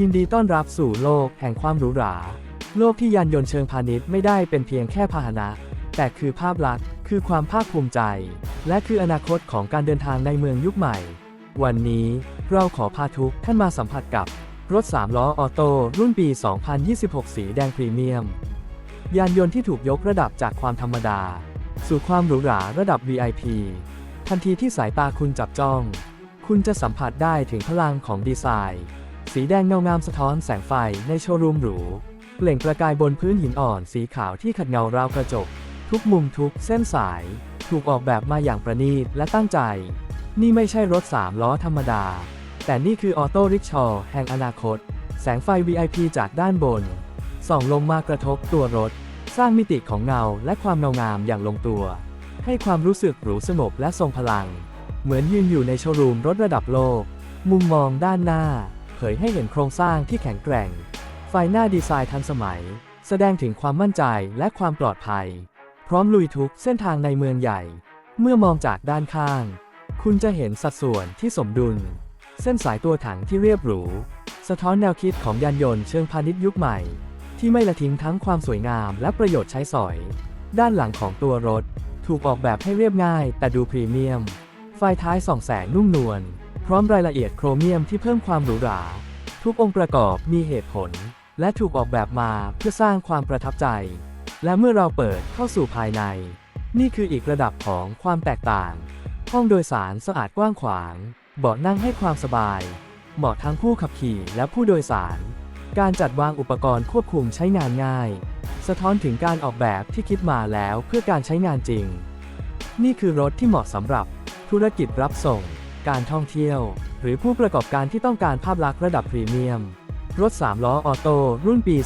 ยินดีต้อนรับสู่โลกแห่งความหรูหรา โลกที่ยานยนต์เชิงพาณิชย์ไม่ได้เป็นเพียงแค่พาหนะ แต่คือภาพลักษณ์ คือความภาคภูมิใจ และคืออนาคตของการเดินทางในเมืองยุคใหม่ วันนี้เราขอพาทุกท่านมาสัมผัสกับรถ 3 ล้อออโต้รุ่นปี 2026 สีแดงพรีเมียม ยานยนต์ที่ถูกยกระดับจากความธรรมดา สู่ความหรูหราระดับ VIP ทันทีที่สายตาคุณจับจ้อง คุณจะสัมผัสได้ถึงพลังของดีไซน์ สีแดงเงางามสะท้อนแสงไฟในโชว์รูมหรู เปล่งประกายบนพื้นหินอ่อนสีขาวที่ขัดเงาราวกระจก ทุกมุมทุกเส้นสาย ถูกออกแบบมาอย่างประณีตและตั้งใจ นี่ไม่ใช่รถ3ล้อธรรมดา แต่นี่คือออโต้ริกชอแห่งอนาคต แสงไฟ VIP จากด้านบน ส่องลงมากระทบตัวรถ สร้างมิติของเงาและความเงางามอย่างลงตัว ให้ความรู้สึกหรูสงบและทรงพลัง เหมือนยืนอยู่ในโชว์รูมรถระดับโลก มุมมองด้านหน้า เผยให้เห็นโครงสร้างที่แข็งแกร่ง ไฟหน้าดีไซน์ทันสมัย แสดงถึงความมั่นใจและความปลอดภัย พร้อมลุยทุกเส้นทางในเมืองใหญ่ เมื่อมองจากด้านข้าง คุณจะเห็นสัดส่วนที่สมดุล เส้นสายตัวถังที่เรียบหรู สะท้อนแนวคิดของยานยนต์เชิงพาณิชย์ยุคใหม่ ที่ไม่ละทิ้งทั้งความสวยงามและประโยชน์ใช้สอย ด้านหลังของตัวรถ ถูกออกแบบให้เรียบง่าย แต่ดูพรีเมียม ไฟท้ายส่องแสงนุ่มนวล พร้อมรายละเอียดโครเมียมที่เพิ่มความหรูหรา ทุกองค์ประกอบมีเหตุผล และถูกออกแบบมาเพื่อสร้างความประทับใจ และเมื่อเราเปิดเข้าสู่ภายใน นี่คืออีกระดับของความแตกต่าง ห้องโดยสารสะอาดกว้างขวาง เบาะนั่งให้ความสบาย เหมาะทั้งผู้ขับขี่และผู้โดยสาร การจัดวางอุปกรณ์ควบคุมใช้งานง่าย สะท้อนถึงการออกแบบที่คิดมาแล้วเพื่อการใช้งานจริง นี่คือรถที่เหมาะสำหรับธุรกิจรับส่ง การท่องเที่ยว หรือผู้ประกอบการที่ต้องการภาพลักษณ์ระดับพรีเมียม รถ 3 ล้อออโต้รุ่นปี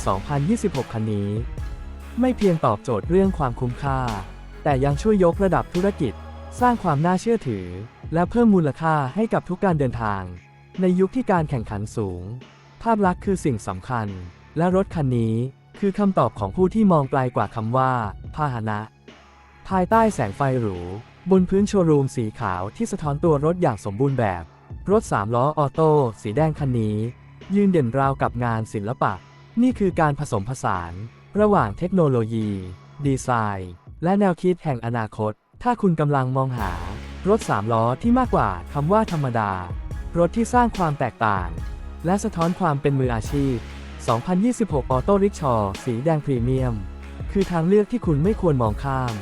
2026 คันนี้ ไม่เพียงตอบโจทย์เรื่องความคุ้มค่า แต่ยังช่วยยกระดับธุรกิจ สร้างความน่าเชื่อถือ และเพิ่มมูลค่าให้กับทุกการเดินทาง ในยุคที่การแข่งขันสูง ภาพลักษณ์คือสิ่งสำคัญ และรถคันนี้คือคำตอบของผู้ที่มองไกลกว่าคำว่า พาหนะ ภายใต้แสงไฟหรู บนพื้นโชว์รูมสีขาวที่สะท้อนตัวรถอย่างสมบูรณ์แบบ รถ3ล้อออโต้สีแดงคันนี้ ยืนเด่นราวกับงานศิลปะ นี่คือการผสมผสาน ระหว่างเทคโนโลยี ดีไซน์ และแนวคิดแห่งอนาคต ถ้าคุณกำลังมองหารถ3ล้อที่มากกว่าคำว่าธรรมดา รถที่สร้างความแตกต่าง และสะท้อนความเป็นมืออาชีพ 2026 ออโต้ริกชอสีแดงพรีเมียม คือทางเลือกที่คุณไม่ควรมองข้าม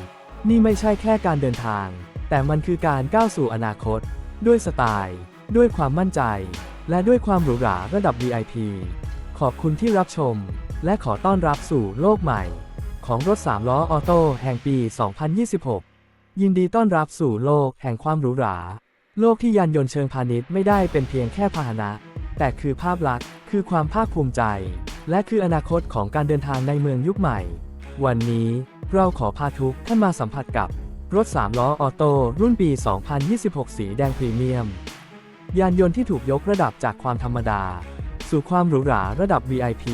นี่ไม่ใช่แค่การเดินทาง แต่มันคือการก้าวสู่อนาคต ด้วยสไตล์ ด้วยความมั่นใจ และด้วยความหรูหราระดับ VIP ขอบคุณที่รับชม และขอต้อนรับสู่โลกใหม่ ของรถ3ล้อออโต้แห่งปี 2026 ยินดีต้อนรับสู่โลกแห่งความหรูหรา โลกที่ยานยนต์เชิงพาณิชย์ไม่ได้เป็นเพียงแค่พาหนะ แต่คือภาพลักษณ์ คือความภาคภูมิใจ และคืออนาคตของการเดินทางในเมืองยุคใหม่ วันนี้ เราขอพาทุกท่านมาสัมผัสกับรถ 3 ล้อออโต้รุ่นปี 2026 สีแดงพรีเมียม ยานยนต์ที่ถูกยกระดับจากความธรรมดา สู่ความหรูหราระดับ VIP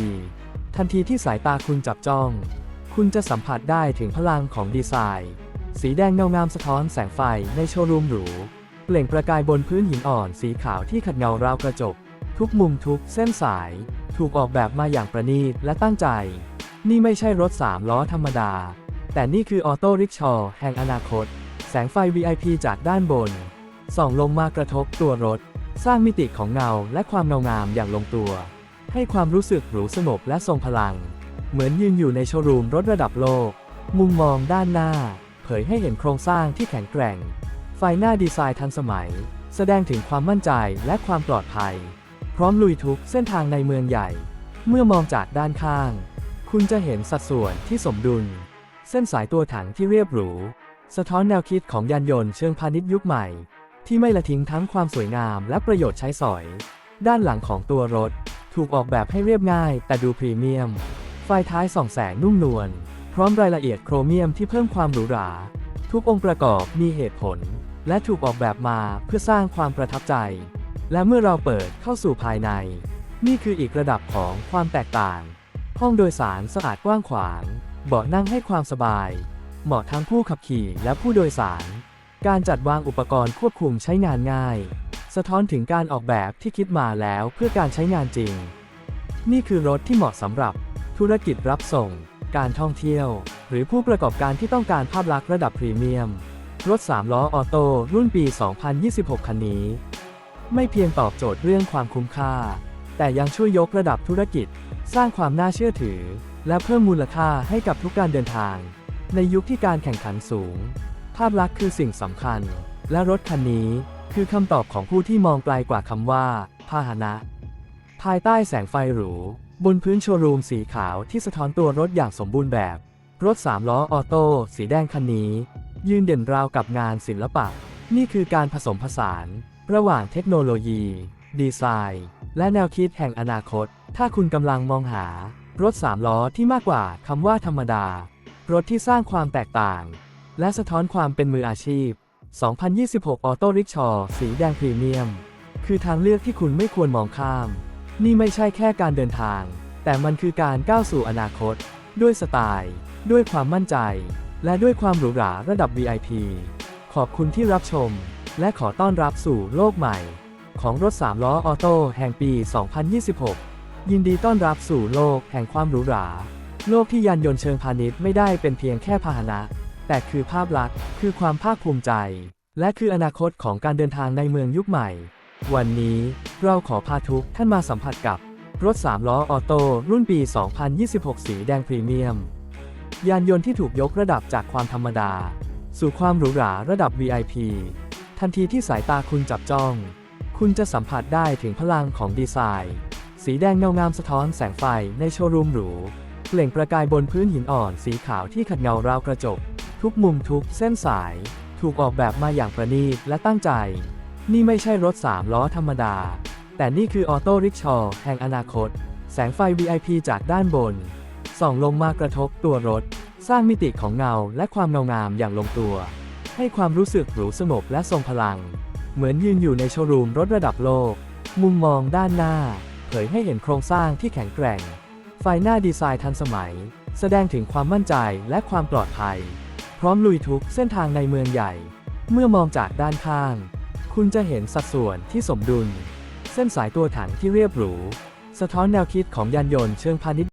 ทันทีที่สายตาคุณจับจ้อง คุณจะสัมผัสได้ถึงพลังของดีไซน์ สีแดงเงางามสะท้อนแสงไฟในโชว์รูมหรู เปล่งประกายบนพื้นหินอ่อนสีขาวที่ขัดเงาราวกระจก ทุกมุมทุกเส้นสาย ถูกออกแบบมาอย่างประณีตและตั้งใจ นี่ไม่ใช่รถ 3 ล้อธรรมดา แต่นี่คือออโต้ริกชอแห่งอนาคต แสงไฟ VIP จากด้านบน ส่องลงมากระทบตัวรถ สร้างมิติของเงาและความเงางามอย่างลงตัว ให้ความรู้สึกหรูสงบและทรงพลัง เหมือนยืนอยู่ในโชว์รูมรถระดับโลก มุมมองด้านหน้า เผยให้เห็นโครงสร้างที่แข็งแกร่ง ไฟหน้าดีไซน์ทันสมัย แสดงถึงความมั่นใจและความปลอดภัย พร้อมลุยทุกเส้นทางในเมืองใหญ่ เมื่อมองจากด้านข้าง คุณจะเห็นสัดส่วนที่สมดุล เส้นสายตัวถังที่เรียบหรู สะท้อนแนวคิดของยานยนต์เชิงพาณิชย์ยุคใหม่ ที่ไม่ละทิ้งทั้งความสวยงามและประโยชน์ใช้สอย ด้านหลังของตัวรถ ถูกออกแบบให้เรียบง่าย แต่ดูพรีเมียม ไฟท้ายส่องแสงนุ่มนวลพร้อมรายละเอียดโครเมียมที่เพิ่มความหรูหรา ทุกองค์ประกอบมีเหตุผล และถูกออกแบบมาเพื่อสร้างความประทับใจ และเมื่อเราเปิดเข้าสู่ภายใน นี่คืออีกระดับของความแตกต่าง ห้องโดยสารสะอาดกว้างขวาง เบาะนั่งให้ความสบาย เหมาะทั้งผู้ขับขี่และผู้โดยสาร การจัดวางอุปกรณ์ควบคุมใช้งานง่าย สะท้อนถึงการออกแบบที่คิดมาแล้วเพื่อการใช้งานจริง นี่คือรถที่เหมาะสำหรับ ธุรกิจรับส่ง การท่องเที่ยว หรือผู้ประกอบการที่ต้องการภาพลักษณ์ระดับพรีเมียม รถ 3 ล้อออโต้รุ่นปี 2026 คันนี้ ไม่เพียงตอบโจทย์เรื่องความคุ้มค่า แต่ยังช่วยยกระดับธุรกิจ สร้างความน่าเชื่อถือ และเพิ่มมูลค่าให้กับทุกการเดินทาง ในยุคที่การแข่งขันสูง ภาพลักษณ์คือสิ่งสำคัญ และรถคันนี้คือคำตอบของผู้ที่มองไกลกว่าคำว่า พาหนะ ภายใต้แสงไฟหรู บนพื้นโชว์รูมสีขาวที่สะท้อนตัวรถอย่างสมบูรณ์แบบ รถ3ล้อออโต้สีแดงคันนี้ ยืนเด่นราวกับงานศิลปะ นี่คือการผสมผสาน ระหว่างเทคโนโลยี ดีไซน์ และแนวคิดแห่งอนาคต ถ้าคุณกำลังมองหา รถ3ล้อที่มากกว่าคำว่าธรรมดา รถที่สร้างความแตกต่าง และสะท้อนความเป็นมืออาชีพ 2026 ออโต้ริกชอสีแดงพรีเมียม คือทางเลือกที่คุณไม่ควรมองข้าม นี่ไม่ใช่แค่การเดินทาง แต่มันคือการก้าวสู่อนาคต ด้วยสไตล์ ด้วยความมั่นใจ และด้วยความหรูหราระดับ VIP ขอบคุณที่รับชม และขอต้อนรับสู่โลกใหม่ ของรถ3ล้อออโต้แห่งปี 2026 ยินดีต้อนรับสู่โลกแห่งความหรูหรา โลกที่ยานยนต์เชิงพาณิชย์ไม่ได้เป็นเพียงแค่พาหนะ แต่คือภาพลักษณ์ คือความภาคภูมิใจ และคืออนาคตของการเดินทางในเมืองยุคใหม่ วันนี้เราขอพาทุกท่านมาสัมผัสกับ รถ 3 ล้อออโต้รุ่นปี 2026 สีแดงพรีเมียม ยานยนต์ที่ถูกยกระดับจากความธรรมดา สู่ความหรูหราระดับ VIP ทันทีที่สายตาคุณจับจ้อง คุณจะสัมผัสได้ถึงพลังของดีไซน์ สีแดงเงางามสะท้อนแสงไฟในโชว์รูมหรู เปล่งประกายบนพื้นหินอ่อนสีขาวที่ขัดเงาราวกระจก ทุกมุมทุกเส้นสาย ถูกออกแบบมาอย่างประณีตและตั้งใจ นี่ไม่ใช่รถ3ล้อธรรมดา แต่นี่คือออโต้ริกชอแห่งอนาคต แสงไฟ VIP จากด้านบน ส่องลงมากระทบตัวรถ สร้างมิติของเงาและความเงางามอย่างลงตัว ให้ความรู้สึกหรูสงบและทรงพลัง เหมือนยืนอยู่ในโชว์รูมรถระดับโลก มุมมองด้านหน้า เผยให้เห็นโครงสร้างที่แข็งแกร่ง ไฟหน้าดีไซน์ทันสมัย แสดงถึงความมั่นใจและความปลอดภัย พร้อมลุยทุกเส้นทางในเมืองใหญ่ เมื่อมองจากด้านข้าง คุณจะเห็นสัดส่วนที่สมดุล เส้นสายตัวถังที่เรียบหรู สะท้อนแนวคิดของยานยนต์เชิงพาณิชย์